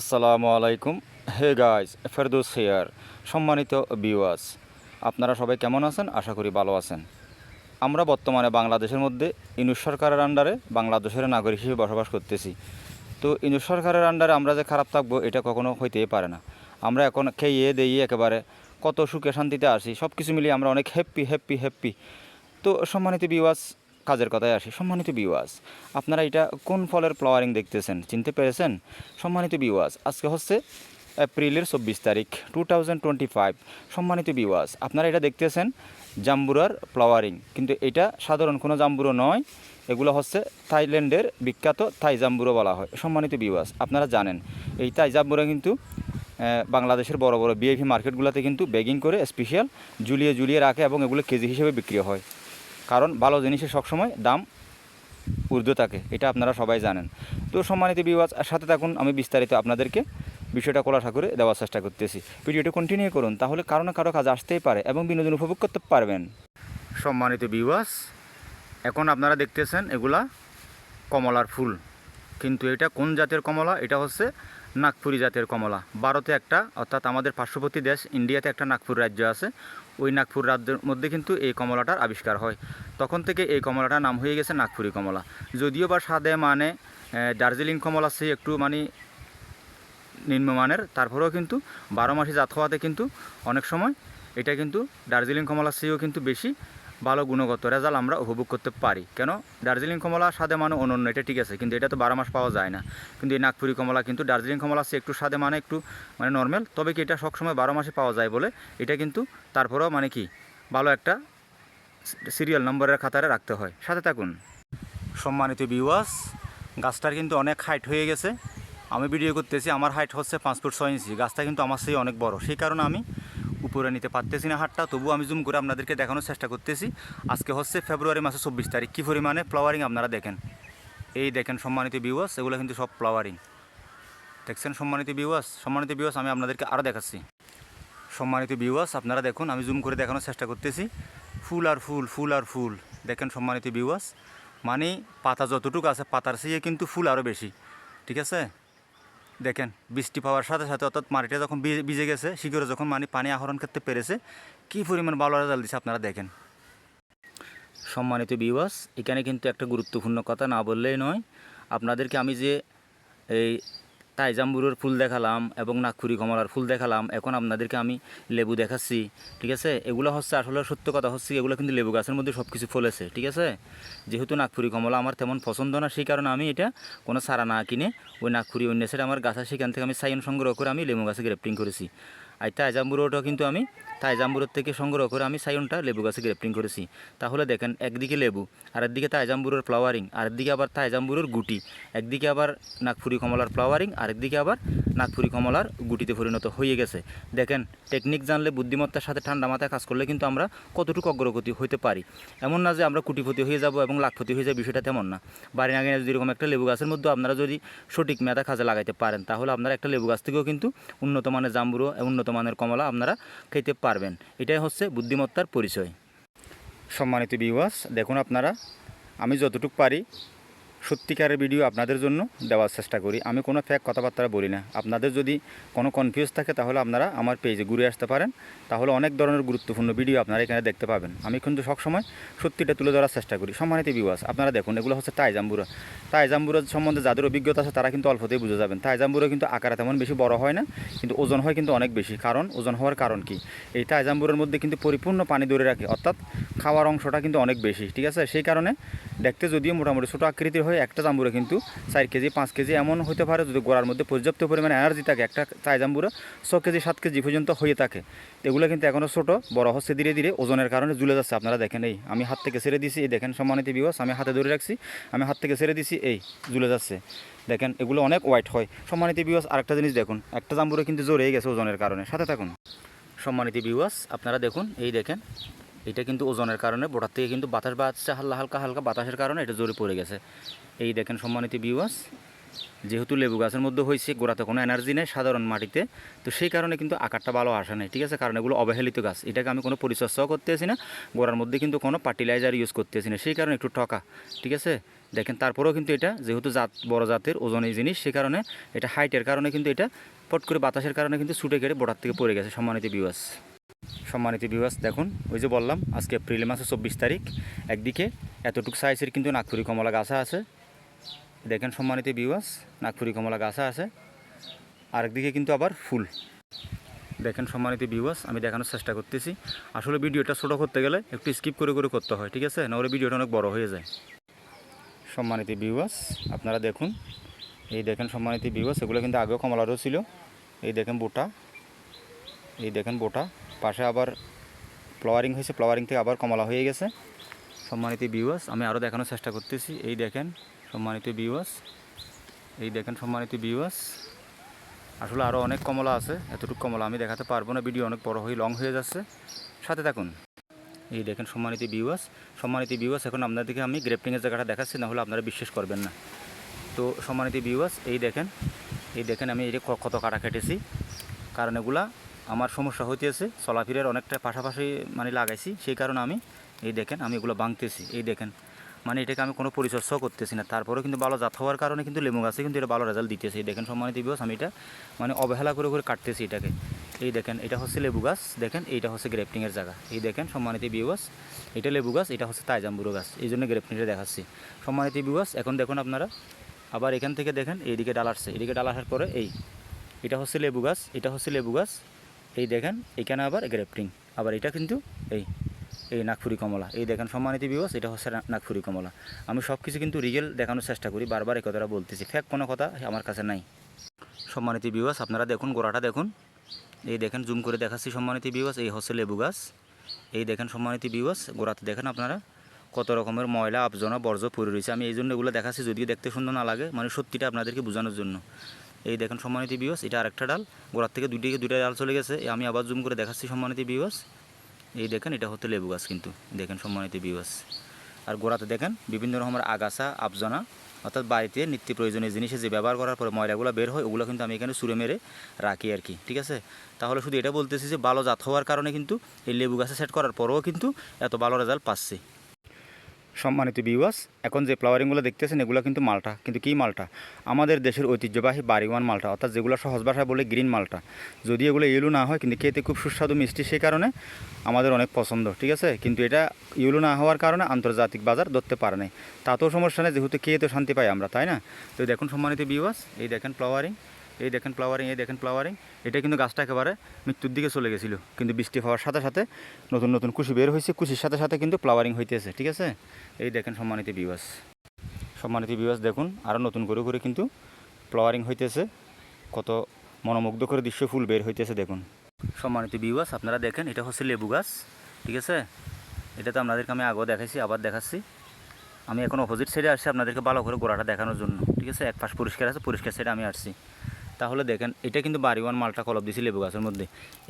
আসসালামু আলাইকুম। Hey guys Ferdous hair সম্মানিত বিওয়াস আপনারা সবাই কেমন আছেন? আশা করি ভালো আছেন। আমরা বর্তমানে বাংলাদেশের মধ্যে ইনুস সরকারের আন্ডারে বাংলাদেশের নাগরিক হিসেবে বসবাস করতেছি। তো ইনুস সরকারের আন্ডারে আমরা যে খারাপ থাকব, এটা কখনো হইতেই পারে না। আমরা এখন খেয়ে দেই একেবারে, কত সুখে শান্তিতে আসি সব কিছু মিলিয়ে আমরা অনেক হ্যাপি হ্যাপি হ্যাপি তো সম্মানিত বিওয়াস কাজের কথায় আসি, সম্মানিত বিওয়াস আপনারা এটা কোন ফলের ফ্লাওয়ারিং দেখতেছেন চিনতে পেরেছেন? সম্মানিত বিওয়াস আজকে হচ্ছে এপ্রিলের চব্বিশ তারিখ টু থাউজেন্ড টোয়েন্টি ফাইভ সম্মানিত বিওয়াস আপনারা এটা দেখতেছেন, জাম্বুরার ফ্লাওয়ারিং কিন্তু এটা সাধারণ কোনো জাম্বুরো নয়, এগুলো হচ্ছে থাইল্যান্ডের বিখ্যাত থাই জাম্বুরো বলা হয়। সম্মানিত বিওয়াস আপনারা জানেন, এই থাই জাম্বুরা কিন্তু বাংলাদেশের বড় বড় বিআইপি মার্কেটগুলোতে কিন্তু বেগিং করে স্পেশাল ঝুলিয়ে ঝুলিয়ে রাখে এবং এগুলো কেজি হিসেবে বিক্রি হয়। কারণ ভালো জিনিসের সবসময় দাম ঊর্ধ্ব থাকে, এটা আপনারা সবাই জানেন। তো সম্মানিত বিওয়াজ সাথে থাকুন, আমি বিস্তারিত আপনাদেরকে বিষয়টা খোলাসা ঠাকুরে দেওয়ার চেষ্টা করতেছি। ভিডিওটি কন্টিনিউ করুন, তাহলে কারও না কারও কাজ আসতেই পারে এবং বিনোদন উপভোগ করতে পারবেন। সম্মানিত বিওয়াস এখন আপনারা দেখতেছেন এগুলা কমলার ফুল। কিন্তু এটা কোন জাতের কমলা? এটা হচ্ছে নাগপুরি জাতের কমলা। ভারতে একটা, অর্থাৎ আমাদের পার্শ্ববর্তী দেশ ইন্ডিয়াতে একটা নাগপুর রাজ্য আছে। ওই নাগপুর রাজ্যের মধ্যে কিন্তু এই কমলাটার আবিষ্কার হয়। তখন থেকে এই কমলাটার নাম হয়ে গেছে নাগপুরি কমলা। যদিও বা স্বাদে মানে দার্জিলিং কমলা সেই একটু মানে নিম্নমানের, তারপরেও কিন্তু বারো মাসি জাত হওয়াতে কিন্তু অনেক সময় এটা কিন্তু দার্জিলিং কমলার চেয়েও কিন্তু বেশি গুণগত রেজাল্ট আমরা উপভোগ করতে পারি। কেন? দার্জিলিং কমলা স্বাদে মানে অনন্য, এটা ঠিক আছে, কিন্তু এটা তো বারো মাস পাওয়া যায় না। কিন্তু এই নাগপুরি কমলা কিন্তু দার্জিলিং কমলা চেয়ে একটু স্বাদে মানে একটু মানে নর্মাল তবে কি এটা সবসময় বারো মাসে পাওয়া যায় বলে? এটা কিন্তু তারপরেও মানে কি, ভালো একটা সিরিয়াল নম্বরের খাতারে রাখতে হয়। সাথে থাকুন। সম্মানিত বিওয়াস গাছটার কিন্তু অনেক হাইট হয়ে গেছে। আমি ভিডিও করতেছি, আমার হাইট হচ্ছে পাঁচ ফুট ছয় ইঞ্চি, গাছটা কিন্তু আমার সেই অনেক বড়। সেই কারণে আমি উপরে নিতে পারতেছি না হাটটা, তবু আমি জুম করে আপনাদেরকে দেখানোর চেষ্টা করতেছি। আজকে হচ্ছে ফেব্রুয়ারি মাসের চব্বিশ তারিখ। কী পরিমাণে ফ্লাওয়ারিং আপনারা দেখেন? এই দেখেন সম্মানিত বিওয়াস এগুলো কিন্তু সব ফ্লাওয়ারিং দেখছেন সম্মানিত বিওয়াস সম্মানিত বিওয়াস আমি আপনাদেরকে আরও দেখাচ্ছি। সম্মানিত বিওয়াস আপনারা দেখুন, আমি জুম করে দেখানোর চেষ্টা করতেছি। ফুল আর ফুল ফুল আর ফুল। দেখেন সম্মানিত বিওয়াস মানে পাতা যতটুকু আছে, পাতার চেয়ে কিন্তু ফুল আরও বেশি। ঠিক আছে? দেখেন, বৃষ্টি পাওয়ার সাথে সাথে অর্থাৎ মাটিটা যখন ভিজে গেছে, শিকড়ে যখন মানে পানি আহরণ করতে পেরেছে, কি পরিমাণ ভালো রেজাল্ট দিচ্ছে আপনারা দেখেন। সম্মানিত বিওয়াস এখানে কিন্তু একটা গুরুত্বপূর্ণ কথা না বললেই নয়। আপনাদেরকে আমি যে এই তাইজাম্বুরের ফুল দেখালাম এবং নাকুরি কমলার ফুল দেখালাম। এখন আপনাদেরকে আমি লেবু দেখাচ্ছি, ঠিক আছে? এগুলো হচ্ছে আসলে সত্য কথা হচ্ছে, এগুলো কিন্তু লেবু গাছের মধ্যে সব কিছু ফলেছে, ঠিক আছে? যেহেতু নাগপুরি কমলা আমার তেমন পছন্দ না, সেই কারণে আমি এটা কোনো সারা না কিনে ওই নাগপুরি অন্যেসের আমার গাছা সেখান থেকে আমি সাইন সংগ্রহ করে আমি লেবু গাছে গ্রেপ্টিং করেছি। আর তাই তাইজাম্বুরোটাও কিন্তু আমি তাই তাইজাম্বুরের থেকে সংগ্রহ করে আমি সাইনটা লেবু গাছে গ্রেপ্টিং করেছি। তাহলে দেখেন, একদিকে লেবু আর একদিকে তাইজাম্বুরের ফ্লাওয়ারিং আর একদিকে আবার তাই তাইজাম্বুরের গুটি, একদিকে আবার নাগপুরি কমলার ফ্লাওয়ারিং আর একদিকে আবার নাগপুরি কমলার গুটিতে পরিণত হয়ে গেছে। দেখেন, টেকনিক জানলে বুদ্ধিমত্তার সাথে ঠান্ডা মাথায় কাজ করলে কিন্তু আমরা কতটুকু অগ্রগতি হতে পারি। এমন না যে আমরা কোটিপতি হয়ে যাব এবং লাখপতি হয়ে যায়, বিষয়টা তেমন না। বাড়ি আগে যদি এরকম একটা লেবু গাছের মধ্যে আপনারা যদি সঠিক মেধা কাজে লাগাইতে পারেন, তাহলে আপনারা একটা লেবু গাছ থেকেও কিন্তু উন্নত মানের জাম্বুরো, উন্নত মানের কমলা আপনারা খেতে পারবেন। এটাই হচ্ছে বুদ্ধিমত্তার পরিচয়। সম্মানিত বিওয়াস দেখুন আপনারা, আমি যতটুকু পারি সত্যিকারের ভিডিও আপনাদের জন্য দেওয়ার চেষ্টা করি। আমি কোনো ফ্যাক কথাবার্তা বলি না। আপনাদের যদি কোনো কনফিউজ থাকে, তাহলে আপনারা আমার পেজে ঘুরে আসতে পারেন। তাহলে অনেক ধরনের গুরুত্বপূর্ণ ভিডিও আপনারা এখানে দেখতে পাবেন। আমি কিন্তু সবসময় সত্যিটা তুলে ধরার চেষ্টা করি। সম্মানিত বিওয়াস আপনারা দেখুন, এগুলো হচ্ছে তাইজাম্বুরা তাইজাম্বুরা সম্বন্ধে যাদের অভিজ্ঞতা আছে, তারা কিন্তু অল্পতেই বুঝে যাবেন। তাইজাম্বুরা কিন্তু আকারে তেমন বেশি বড় হয় না, কিন্তু ওজন হয় কিন্তু অনেক বেশি। কারণ, ওজন হওয়ার কারণ কি? এই তাইজাম্বুরের মধ্যে কিন্তু পরিপূর্ণ পানি ধরে রাখে। অর্থাৎ খাওয়ার অংশটা কিন্তু অনেক বেশি, ঠিক আছে? সেই কারণে দেখতে যদিও মোটামুটি ছোটো আকৃতির হয় একটা জাম্বুরা কিন্তু চার কেজি, পাঁচ কেজি এমন হতে পারে যদি গোড়ার মধ্যে পর্যাপ্ত পরিমাণে এনার্জি থাকে, একটা চাই জাম্বুরা ছ কেজি, সাত কেজি পর্যন্ত হয়ে থাকে। এগুলো কিন্তু এখনও ছোটো, বড় হচ্ছে ধীরে ধীরে, ওজনের কারণে ঝুলে যাচ্ছে, আপনারা দেখেন এই। আমি হাত থেকে ছেড়ে দিছি, এই দেখেন সম্মানিত বিবাস আমি হাতে ধরে রাখছি, আমি হাত থেকে ছেড়ে দিছি, এই ঝুলে যাচ্ছে। দেখেন, এগুলো অনেক ওয়াইট হয়। সম্মানিত বিবাস আরেকটা জিনিস দেখুন, একটা জাম্বুরা কিন্তু জোরেই গেছে ওজনের কারণে। সাথে থাকুন। সম্মানিত বিওয়াস আপনারা দেখুন, এই দেখেন এটা কিন্তু ওজনের কারণে, বোটার থেকে কিন্তু বাতাস বাজছে হালকা হালকা হালকা বাতাসের কারণে, এটা জোরে পড়ে গেছে। এই দেখেন সম্মানিত বিওয়াস যেহেতু লেবু গাছের মধ্যে হয়েছে, গোড়াতে কোনো এনার্জি নেই সাধারণ মাটিতে, তো সেই কারণে কিন্তু আকারটা ভালো আসে না ঠিক আছে? কারণ এগুলো অবহেলিত গাছ, এটাকে আমি কোনো পরিচর্যাও করতেছি না, গোড়ার মধ্যে কিন্তু কোনো ফার্টিলাইজার ইউজ করতেছি না, সেই কারণে একটু ঠকা, ঠিক আছে? দেখেন তারপরেও কিন্তু এটা, যেহেতু জাত, বড় জাতের ওজনের জিনিস সে কারণে এটা হাইটের কারণে কিন্তু এটা পট করে বাতাসের কারণে কিন্তু ছুটে গেড়ে বোটার থেকে পড়ে গেছে সম্মানিত বিবাস সম্মানিত বিবাস দেখুন, ওই যে বললাম, আজকে এপ্রিল মাসের চব্বিশ তারিখ। একদিকে এতটুকু সাইজের কিন্তু নাগপুরি কমলা গাছা আছে। দেখেন সম্মানিত বিবাস নাগপুরি কমলা গাছা আছে। আরেকদিকে কিন্তু আবার ফুল। দেখেন সম্মানিত ভিউয়ার্স আমি দেখানোর চেষ্টা করতেছি। আসলে ভিডিওটা ছোটো করতে গেলে একটু স্কিপ করে করে করতে হয়, ঠিক আছে? নাহলে ভিডিওটা অনেক বড় হয়ে যায়। সম্মানিত ভিউয়ার্স আপনারা দেখুন, এই দেখেন সম্মানিত ভিউয়ার্স এগুলো কিন্তু আগেও কমলারও ছিল। এই দেখেন বোটা। এই দেখেন বোটা। পাশে আবার ফ্লাওয়ারিং হয়েছে ফ্লাওয়ারিং থেকে আবার কমলা হয়ে গেছে। সম্মানিত ভিউয়ার্স আমি আরও দেখানোর চেষ্টা করতেছি। এই দেখেন, সম্মানিত ভিউয়ার্স এই দেখেন সম্মানিত ভিউয়ার্স আসলে আরও অনেক কমলা আছে, এতটুকু কমলা আমি দেখাতে পারব না। ভিডিও অনেক বড় হয়ে লং হয়ে যাচ্ছে। সাথে থাকুন। এই দেখেন সম্মানিত ভিউয়ার্স সম্মানিত ভিউয়ার্স এখন আপনাদেরকে আমি গ্রেফটিংয়ের জায়গাটা দেখাচ্ছি, না হলে আপনারা বিশ্বাস করবেন না। তো সম্মানিত ভিউয়ার্স এই দেখেন এই দেখেন আমি ক- কত কাটা কেটেছি। কারণ এগুলা আমার সমস্যা হইতেছে, চলাফিরের অনেকটা পাশাপাশি মানে লাগাইছি, সেই কারণে আমি, এই দেখেন, আমি এগুলো ভাঙতেছি এই দেখেন। মানে এটাকে আমি কোনো পরিচর্যাও করতেছি না। তারপরেও কিন্তু ভালো জাত হওয়ার কারণে কিন্তু লেবু গাছে কিন্তু এটা ভালো রেজাল্ট দিতেছে। এই দেখেন সম্মানিত বিবাস আমি এটা মানে অবহেলা করে করে কাটতেছি এটাকে। এই দেখেন, এটা হচ্ছে লেবু গাছ, দেখেন, এইটা হচ্ছে গ্রেফটিংয়ের জায়গা। এই দেখেন সম্মানিত বিবাস এটা লেবু গাছ, এটা হচ্ছে তাইজাম্বুরো গাছ। এই জন্য গ্রেফটিংটা দেখাচ্ছি। সম্মানিত বিবাস এখন দেখুন আপনারা, আবার এখান থেকে দেখেন, এইদিকে ডাল আসছে। এদিকে ডাল আসার পরে এই, এটা হচ্ছে লেবু গাছ, এটা হচ্ছে লেবু গাছ। এই দেখেন, এখানে আবার গ্রেফটিং আবার এটা কিন্তু এই এই নাগপুরি কমলা। এই দেখেন সম্মানিত বিবাস এটা হচ্ছে নাগপুরি কমলা। আমি সব কিছু কিন্তু রিয়েল দেখানোর চেষ্টা করি, বারবার এই কথাটা বলতেছি। ফ্যাক কোনো কথা আমার কাছে নাই। সম্মানিত বিবাস আপনারা দেখুন, গোড়াটা দেখুন। এই দেখেন জুম করে দেখাচ্ছি সম্মানিত বিবাস এই হচ্ছে লেবু গাছ। এই দেখেন সম্মানিত বিবাস গোড়াতে দেখেন আপনারা কত রকমের ময়লা, আবর্জনা, বর্জ্য পড়ে রয়েছে। আমি এই জন্য এগুলো দেখাচ্ছি, যদিও দেখতে সুন্দর না লাগে মানে সত্যিটা আপনাদেরকে বোঝানোর জন্য। এই দেখেন সম্মানিত বিবাস এটা আরেকটা ডাল। গোড়ার থেকে দুইটিকে দুইটা ডাল চলে গেছে। আমি আবার জুম করে দেখাচ্ছি সম্মানিত বিবাস এই দেখেন, এটা হচ্ছে লেবু গাছ কিন্তু। দেখেন সম্মানিত বিবাস আর গোড়াতে দেখেন, বিভিন্ন রকমের আগাছা, আবজনা, অর্থাৎ বাড়িতে নিত্য প্রয়োজনীয় জিনিসে যে ব্যবহার করার পরে ময়লাগুলো বের হয়, ওগুলো কিন্তু আমি এখানে সুরে মেরে রাখি আর কি, ঠিক আছে? তাহলে শুধু এটা বলতেছি যে, ভালো জাত হওয়ার কারণে কিন্তু এই লেবু গাছে সেট করার পরেও কিন্তু এত ভালো রেজাল্ট পাচ্ছে। সম্মানিত বিওয়াস এখন যে ফ্লাওয়ারিংগুলো দেখতেছেন, এগুলো কিন্তু মালটা। কিন্তু কী মালটা? আমাদের দেশের ঐতিহ্যবাহী বাড়িওয়ান মালটা, অর্থাৎ যেগুলো সহজ ভাষায় বলে গ্রিন মালটা। যদি এগুলো ইয়েলো না হয়, কিন্তু খেতে খুব সুস্বাদু, মিষ্টি, সেই কারণে আমাদের অনেক পছন্দ, ঠিক আছে? কিন্তু এটা ইয়েলো না হওয়ার কারণে আন্তর্জাতিক বাজার ধরতে পারে নাই। তাতেও সমস্যা নেই, যেহেতু খেয়ে তো শান্তি পাই আমরা, তাই না? তো দেখুন সম্মানিত বিওয়াস এই দেখেন ফ্লাওয়ারিং এই দেখেন ফ্লাওয়ারিং এই দেখেন ফ্লাওয়ারিং এটা কিন্তু গাছটা একেবারে মৃত্যুর দিকে চলে গেছিল। কিন্তু বৃষ্টি হওয়ার সাথে সাথে নতুন নতুন কুশি বের হয়েছে। কুশির সাথে সাথে কিন্তু ফ্লাওয়ারিং হইতেছে, ঠিক আছে? এই দেখেন সম্মানিত বিবাস সম্মানিত বিবাস দেখুন আরও নতুন করে করে কিন্তু ফ্লাওয়ারিং হইতেছে। কত মনোমুগ্ধ করে দৃশ্য, ফুল বের হইতেছে, দেখুন। সম্মানিত বিবাস আপনারা দেখেন, এটা হচ্ছে লেবু গাছ, ঠিক আছে? এটা তো আপনাদেরকে আমি আগেও দেখাইছি, আবার দেখাচ্ছি। আমি এখন অপোজিট সাইডে আসছি আপনাদেরকে ভালো করে গোড়াটা দেখানোর জন্য, ঠিক আছে? এক পাশ পরিষ্কার আছে, পরিষ্কার সাইডে আমি আসছি। তাহলে দেখেন, এটা কিন্তু বাড়িওয়ান মালটা কলপ দিয়েছি লেবু গাছের মধ্যে।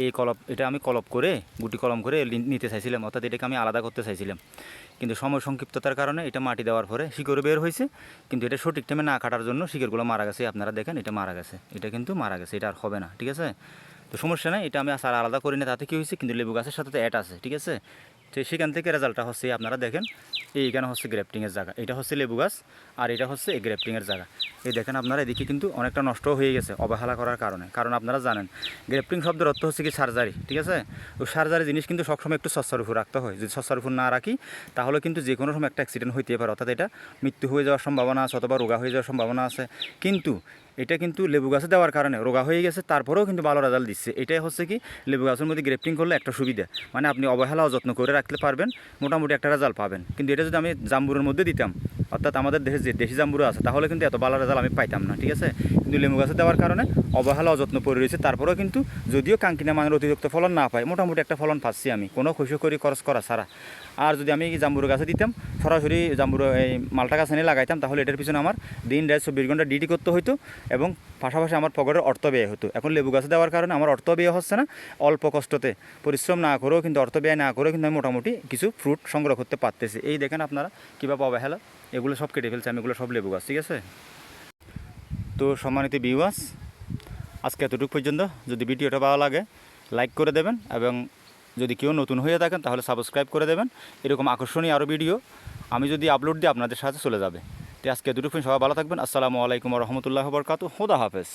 এই কলপ, এটা আমি কলপ করে, গুটি কলম করে নিতে চাইছিলাম, অর্থাৎ এটাকে আমি আলাদা করতে চাইছিলাম। কিন্তু সময় সংক্ষিপ্ততার কারণে এটা মাটি দেওয়ার পরে শিকড় বের হয়েছে, কিন্তু এটা সঠিক টাইমে না কাটার জন্য শিকড়গুলো মারা গেছে, আপনারা দেখেন, এটা মারা গেছে। এটা কিন্তু মারা গেছে, এটা আর হবে না, ঠিক আছে? তো সমস্যা নাই, এটা আমি আসার আলাদা করি না, তাতে কী হয়েছে, কিন্তু লেবু গাছের সাথে তো অ্যাড আছে, ঠিক আছে? তো সেখান থেকে রেজাল্টটা হচ্ছে, আপনারা দেখেন, এইখানে হচ্ছে গ্রেফটিংয়ের জায়গা, এটা হচ্ছে লেবু গাছ, আর এটা হচ্ছে এই গ্রেফটিংয়ের জায়গা। এই দেখেন আপনারা, এদিকে কিন্তু অনেকটা নষ্ট হয়ে গেছে অবহেলা করার কারণে। কারণ আপনারা জানেন গ্রেফটিং শব্দের অর্থ হচ্ছে কি সার্জারি, ঠিক আছে? তো সার্জারি জিনিস কিন্তু সবসময় একটু সস্তার উপর রাখতে হয়। যদি সস্তার উপর না রাখি, তাহলে কিন্তু যে কোনো সময় একটা অ্যাক্সিডেন্ট হইতে পারে। অর্থাৎ এটা মৃত্যু হয়ে যাওয়ার সম্ভাবনা আছে অথবা রোগা হয়ে যাওয়ার সম্ভাবনা আছে। কিন্তু এটা কিন্তু লেবু গাছে দেওয়ার কারণে রোগা হয়ে গেছে, তারপরেও কিন্তু ভালো রেজাল্ট দিচ্ছে। এটাই হচ্ছে কি, লেবু গাছের মধ্যে গ্রেফটিং করলে একটা সুবিধা। মানে আপনি অবহেলা যত্ন করে রাখতে পারবেন, মোটামুটি একটা রেজাল্ট পাবেন। কিন্তু এটা যদি আমি জাম্বুরের মধ্যে দিতাম অর্থাৎ আমাদের দেশে যে দেশি জাম্বুরা আছে, তাহলে কিন্তু এত ভালো রেজাল্ট আমি পাইতাম না, ঠিক আছে? কিন্তু লেবু গাছে দেওয়ার কারণে অবহেলা, অযত্ন পড়ে রয়েছে। তারপরেও কিন্তু যদিও কাঙ্কিনা মানের অতিরিক্ত ফলন না পাই মোটামুটি একটা ফলন পাচ্ছি আমি। কোনো খুশি খরচ করা ছাড়া। আর যদি আমি জাম্বুর গাছে দিতাম, সরাসরি জাম্বুর, এই মালটা গাছ এনে লাগাইতাম, তাহলে এটার পিছনে আমার দিন রাত চব্বিশ ঘণ্টা ডিউটি করতে হতো এবং পাশাপাশি আমার পকেটের অর্থ ব্যয় হতো। এখন লেবু গাছে দেওয়ার কারণে আমার অর্থ ব্যয় হচ্ছে না। অল্প কষ্টতে পরিশ্রম না করেও কিন্তু, অর্থ ব্যয় না করেও কিন্তু আমি মোটামুটি কিছু ফ্রুট সংগ্রহ করতে পারতেছি। এই দেখেন আপনারা কীভাবে অবহেলা এগুলো সব কেটে ফেলছে, আমি এগুলো সব লেবু গাছ, ঠিক আছে? তো সম্মানিত বিওয়াস আজকে এতটুকু পর্যন্ত। যদি ভিডিওটা ভালো লাগে লাইক করে দেবেন এবং যদি কেউ নতুন হয়ে থাকেন, তাহলে সাবস্ক্রাইব করে দেবেন। এরকম আকর্ষণীয় আরও ভিডিও আমি যদি আপলোড দিই, আপনাদের সাথে চলে যাবে। তো আজকে দুটো সবাই ভালো থাকবেন। আসসালামু আলাইকুম রহমতুল্লাহ বরকাত হুদা হাফেজ।